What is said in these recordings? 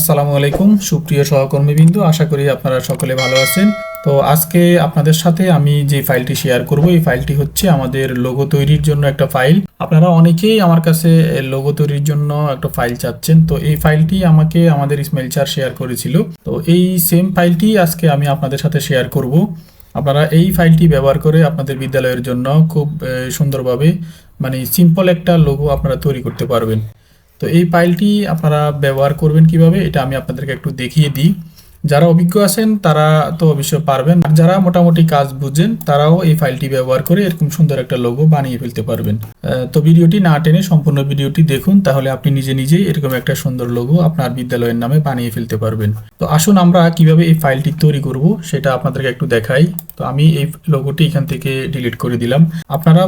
আসসালামু আলাইকুম, সুপ্রিয় সহকর্মীবৃন্দ, আশা করি আপনারা সকলে ভালো আছেন। তো আজকে আপনাদের সাথে আমি যে ফাইলটি শেয়ার করব, এই ফাইলটি হচ্ছে আমাদের লোগো তৈরির জন্য একটা ফাইল। আপনারা অনেকেই আমার কাছে লোগো তৈরির জন্য একটা ফাইল চাচ্ছেন, তো এই ফাইলটি আমাকে আমাদের ইসমাইল চার শেয়ার করেছিল। তো এই সেম ফাইলটি আজকে আমি আপনাদের সাথে শেয়ার করব। আপনারা এই ফাইলটি ব্যবহার করে আপনাদের বিদ্যালয়ের জন্য খুব সুন্দরভাবে মানে সিম্পল একটা লোগো আপনারা তৈরি করতে পারবেন। তো এই ফাইলটি আপনারা ব্যবহার করবেন কীভাবে এটা আমি আপনাদেরকে একটু দেখিয়ে দিই। যারা অভিজ্ঞ আছেন, তারা তো অবশ্যই পারবেন। আর যারা মোটামুটি কাজ বুঝেন, তারাও এই ফাইলটি ব্যবহার করে এরকম সুন্দর একটা লোগো বানিয়ে ফেলতে পারবেন। তো ভিডিওটি না টেনে সম্পূর্ণ ভিডিওটি দেখুন, তাহলে আপনি নিজে নিজেই এরকম একটা সুন্দর লোগো আপনার বিদ্যালয়ের নামে বানিয়ে ফেলতে পারবেন। তো আসুন আমরা কীভাবে এই ফাইলটি তৈরি করব, সেটা আপনাদেরকে একটু দেখাই। তো আমি এই লোগোটি এখান থেকে ডিলিট করে দিলাম। আপনারা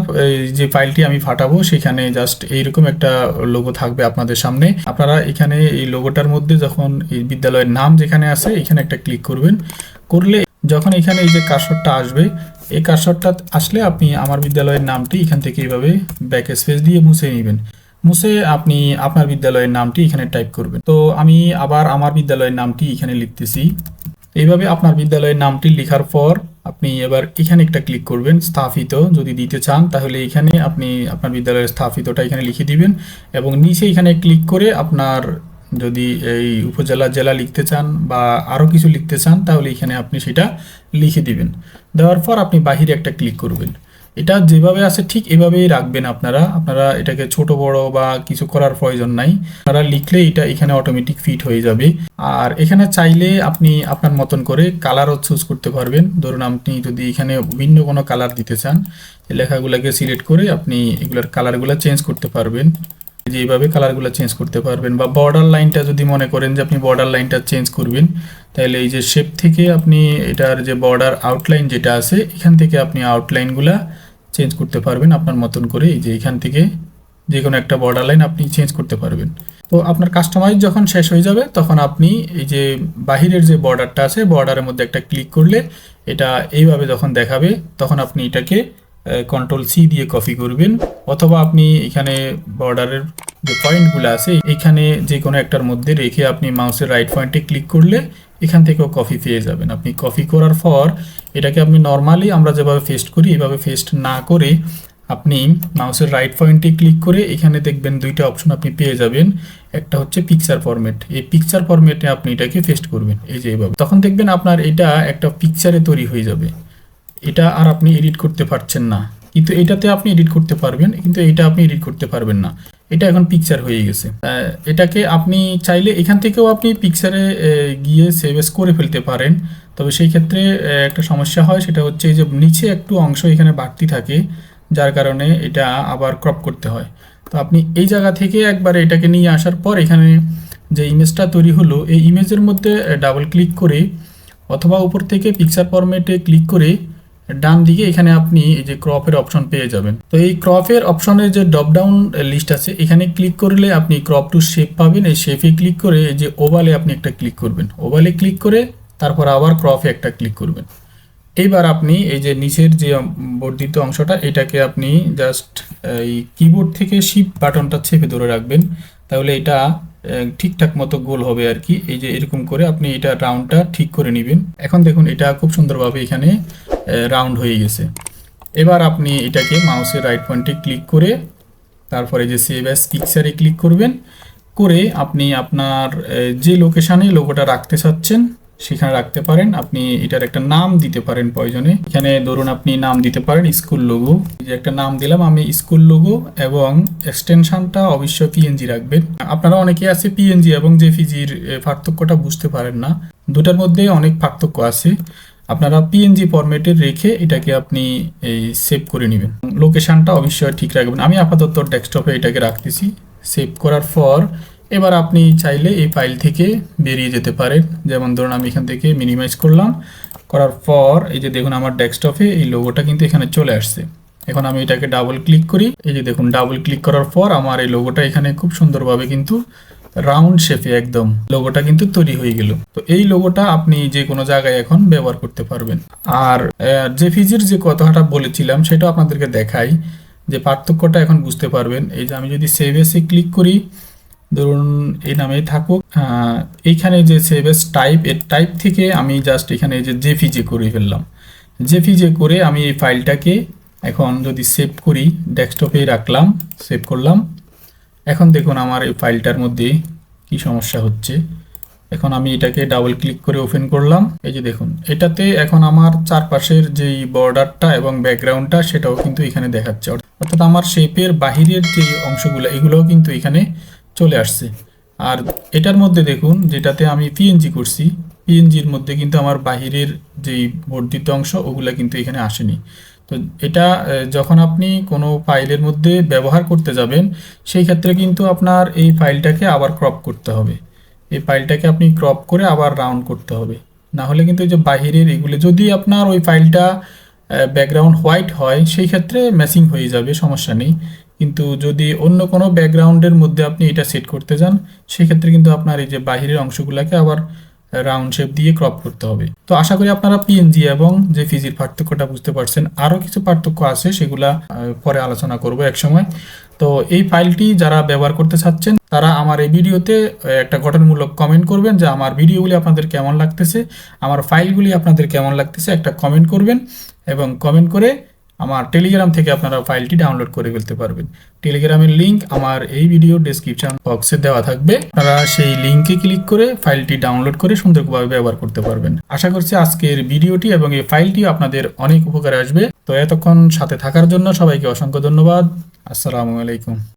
যে ফাইলটি আমি ফাটাবো, সেখানে জাস্ট এইরকম একটা লোগো থাকবে আপনাদের সামনে। আপনারা এখানে এই লোগোটার মধ্যে যখন এই বিদ্যালয়ের নাম যেখানে আছে এখানে একটা ক্লিক করবেন। করলে যখন এখানে এই যে কার্সরটা আসবে, এই কার্সরটা আসলে আপনি আমার বিদ্যালয়ের নামটি এখান থেকে এইভাবে ব্যাক স্পেস দিয়ে মুছে নেবেন। মুছে আপনি আপনার বিদ্যালয়ের নামটি এখানে টাইপ করবেন। তো আমি আবার আমার বিদ্যালয়ের নামটি এখানে লিখতেছি। এইভাবে আপনার বিদ্যালয়ের নামটি লেখার পর আপনি এবার এখানে একটা ক্লিক করবেন, স্থাপিত। যদি দিতে চান, তাহলে এখানে আপনি আপনার বিদ্যালয়ের স্থাপিতটা এখানে লিখে দিবেন এবং নিচে এখানে ক্লিক করে আপনার যদি এই উপজেলা জেলা লিখতে চান বা আরও কিছু লিখতে চান, তাহলে এখানে আপনি সেটা লিখে দিবেন। দেওয়ার পর আপনি বাহিরে একটা ক্লিক করবেন। এটা যেভাবে আছে ঠিক এভাবেই রাখবেন আপনারা। আপনারা এটাকে ছোট, বড় বা কিছু করার প্রয়োজন নাই। আপনারা লিখলে এটা এখানে অটোমেটিক ফিট হয়ে যাবে। আর এখানে চাইলে আপনি আপনার মতন করে কালারও চুজ করতে পারবেন। ধরুন আপনি যদি এখানে ভিন্ন কোনো কালার দিতে চান লেখাগুলোকে সিলেক্ট করে আপনি এগুলোর কালারগুলো চেঞ্জ করতে পারবেন। যে এইভাবে কালারগুলো চেঞ্জ করতে পারবেন বা বর্ডার লাইনটা যদি মনে করেন যে আপনি বর্ডার লাইনটা চেঞ্জ করবেন, তাহলে এই যে শেপ থেকে আপনি এটার যে বর্ডার আউটলাইন যেটা আছে, এখান থেকে আপনি আউটলাইনগুলা চেঞ্জ করতে পারবেন আপনার মতন করে। এই যে এখান থেকে যে কোনো একটা বর্ডার লাইন আপনি চেঞ্জ করতে পারবেন। তো আপনার কাস্টমাইজ যখন শেষ হয়ে যাবে, তখন আপনি এই যে বাহিরের যে বর্ডারটা আছে বর্ডারের মধ্যে একটা ক্লিক করলে এটা এইভাবে যখন দেখাবে, তখন আপনি এটাকে কন্ট্রোল সি দিয়ে কপি করবেন, অথবা আপনি এখানে বর্ডারের যে পয়েন্টগুলো আছে, এখানে যে কোনো একটার মধ্যে রেখে আপনি মাউসের রাইট পয়েন্টে ক্লিক করলে এখান থেকেও কপি পেয়ে যাবেন। আপনি কপি করার পর এটাকে আপনি নর্মালি আমরা যেভাবে ফেস্ট করি, এভাবে ফেস্ট না করে আপনি মাউসের রাইট পয়েন্টে ক্লিক করে এখানে দেখবেন দুইটা অপশন আপনি পেয়ে যাবেন। একটা হচ্ছে পিকচার ফরম্যাট এই পিকচার ফরম্যাটে আপনি এটাকে ফেস্ট করবেন। এই যে এইভাবে তখন দেখবেন আপনার এটা একটা পিকচারে তৈরি হয়ে যাবে। এটা আর আপনি এডিট করতে পারছেন না। কিন্তু এটাতে আপনি এডিট করতে পারবেন, কিন্তু এটা আপনি এডিট করতে পারবেন না। এটা এখন পিকচার হয়ে গেছে। এটাকে আপনি চাইলে এখান থেকেও আপনি পিকচারে গিয়ে সেভেস করে ফেলতে পারেন। তবে সেই ক্ষেত্রে একটা সমস্যা হয়, সেটা হচ্ছে যে নিচে একটু অংশ এখানে বাড়তি থাকে, যার কারণে এটা আবার ক্রপ করতে হয়। তো আপনি এই জায়গা থেকে একবার এটাকে নিয়ে আসার পর এখানে যে ইমেজটা তৈরি হলো, এই ইমেজের মধ্যে ডাবল ক্লিক করে অথবা উপর থেকে পিকচার ফরম্যাটে ক্লিক করে ডান দিকে এখানে আপনি এই যে ক্রপের অপশন পেয়ে যাবেন। তো এই ক্রপের অপশনের যে ডপডাউন লিস্ট আছে, এখানে ক্লিক করলে আপনি ক্রপ টু শেপ পাবেন। এই শেপে ক্লিক করে এই যে ওভালে আপনি একটা ক্লিক করবেন। ওভালে ক্লিক করে তারপর আবার ক্রপে একটা ক্লিক করবেন। এইবার আপনি এই যে নিচের যে বর্ধিত অংশটা, এটাকে আপনি জাস্ট এই কিবোর্ড থেকে শিপ বাটনটা চেপে ধরে রাখবেন। তাহলে এটা ঠিকঠাক মতো গোল হবে আর কি। এই যে এরকম করে আপনি এটা রাউন্ডটা ঠিক করে নেবেন। এখন দেখুন এটা খুব সুন্দরভাবে এখানে রাউন্ড হয়ে গেছে। এবার আপনি এটাকে মাউসের রাইট পয়েন্টে ক্লিক করে, তারপরে যে সেভ অ্যাস পিকচারে ক্লিক করবেন, করে আপনি আপনার যে লোকেশানে লোগোটা রাখতে চাচ্ছেন, সেখানে রাখতে পারেন। আপনি এটার একটা নাম দিতে পারেন প্রয়োজনে। এখানে ধরুন আপনি নাম দিতে পারেন স্কুল লোগো যে একটা নাম দিলাম, আমি স্কুল লোগো এবং এক্সটেনশনটা অবশ্যই পিএনজি রাখবেন। আপনারা অনেকে আছে পিএনজি এবং জেপিজির পার্থক্যটা বুঝতে পারেন না। দুটার মধ্যে অনেক পার্থক্য আছে। আপনারা পিএনজি ফরম্যাটে রেখে এটাকে আপনি এই সেভ করে নেবেন। লোকেশনটা অবশ্যই ঠিক রাখবেন। আমি আপাতত ডেস্কটপে এটাকে রাখতেছি। সেভ করার পর এবার আপনি চাইলে এই ফাইল থেকে বেরিয়ে যেতে পারেন। যেমন ধরুন, আমি এখান থেকে মিনিমাইজ করলাম। করার পর এই যে দেখুন, আমার ডেস্কটপে এই লোগোটা কিন্তু এখানে চলে আসছে। এখন আমি এটাকে ডাবল ক্লিক করি। এই যে দেখুন ডাবল ক্লিক করার পর আমার এই লোগোটা এখানে খুব সুন্দরভাবে কিন্তু রাউন্ড শেপে একদম লোগোটা কিন্তু তৈরি হয়ে গেল। তো এই লোগোটা আপনি যে কোনো জায়গায় এখন ব্যবহার করতে পারবেন। আর জেফিজির যে কথাটা বলেছিলাম সেটা আপনাদেরকে দেখাই, যে পার্থক্যটা এখন বুঝতে পারবেন। এই যে আমি যদি সেভ এসে ক্লিক করি, ধরুন এই নামেই থাকুক এইখানে যে সেভ এস টাইপের টাইপ থেকে আমি জাস্ট এখানে যে জেফিজে করে ফেললাম। জেফিজে করে আমি এই ফাইলটাকে এখন যদি সেভ করি ডেস্কটপে রাখলাম সেভ করলাম এখন দেখুন আমার এই ফাইলটার মধ্যে কি সমস্যা হচ্ছে। এখন আমি এটাকে ডাবল ক্লিক করে ওপেন করলাম। এই যে দেখুন, এটাতে এখন আমার চারপাশের যেই বর্ডারটা এবং ব্যাকগ্রাউন্ডটা সেটাও কিন্তু এখানে দেখাচ্ছে। অর্থাৎ আমার শেপের বাহিরের যে অংশগুলো, এগুলোও কিন্তু এখানে চলে আসছে। আর এটার মধ্যে দেখুন, যেটাতে আমি পিএনজি করছি পিএনজির মধ্যে কিন্তু আমার বাহিরের যেই বর্ধিত অংশ, ওগুলো কিন্তু এখানে আসেনি। এটা যখন আপনি কোনো ফাইলের মধ্যে ব্যবহার করতে যাবেন, সেই ক্ষেত্রে কিন্তু আপনার এই ফাইলটাকে আবার ক্রপ করতে হবে। এই ফাইলটাকে আপনি ক্রপ করে আবার রাউন্ড করতে হবে। না হলে কিন্তু যে বাহিরের এগুলো, যদি আপনার ওই ফাইলটা ব্যাকগ্রাউন্ড হোয়াইট হয়, সেই ক্ষেত্রে ম্যাচিং হয়ে যাবে, সমস্যা নেই। কিন্তু যদি অন্য কোনো ব্যাকগ্রাউন্ডের মধ্যে আপনি এটা সেট করতে যান, সেই ক্ষেত্রে কিন্তু আপনার এই যে বাহিরের অংশগুলোকে আবার রাউন্ড শেপ দিয়ে ক্রপ করতে হবে। তো আশা করি আপনারা পিএনজি এবং যে ফিজির পার্থক্যটা বুঝতে পারছেন, আরও কিছু পার্থক্য আছে সেগুলা পরে আলোচনা করব এক সময় তো এই ফাইলটি যারা ব্যবহার করতে চাচ্ছেন, তারা আমার এই ভিডিওতে একটা গঠনমূলক কমেন্ট করবেন যে আমার ভিডিওগুলি আপনাদের কেমন লাগতেছে, আমার ফাইলগুলি আপনাদের কেমন লাগতেছে, একটা কমেন্ট করবেন এবং কমেন্ট করে আমার টেলিগ্রাম থেকে আপনারা ফাইলটি ডাউনলোড করে ফেলতে পারবেন। টেলিগ্রামের লিঙ্ক আমার এই ভিডিও ডিসক্রিপশন বক্সে দেওয়া থাকবে। আপনারা সেই লিঙ্কে ক্লিক করে ফাইলটি ডাউনলোড করে সুন্দরভাবে ব্যবহার করতে পারবেন। আশা করছি আজকের ভিডিওটি এবং এই ফাইলটি আপনাদের অনেক উপকারে আসবে। তো এতক্ষণ সাথে থাকার জন্য সবাইকে অসংখ্য ধন্যবাদ। আসসালামু আলাইকুম।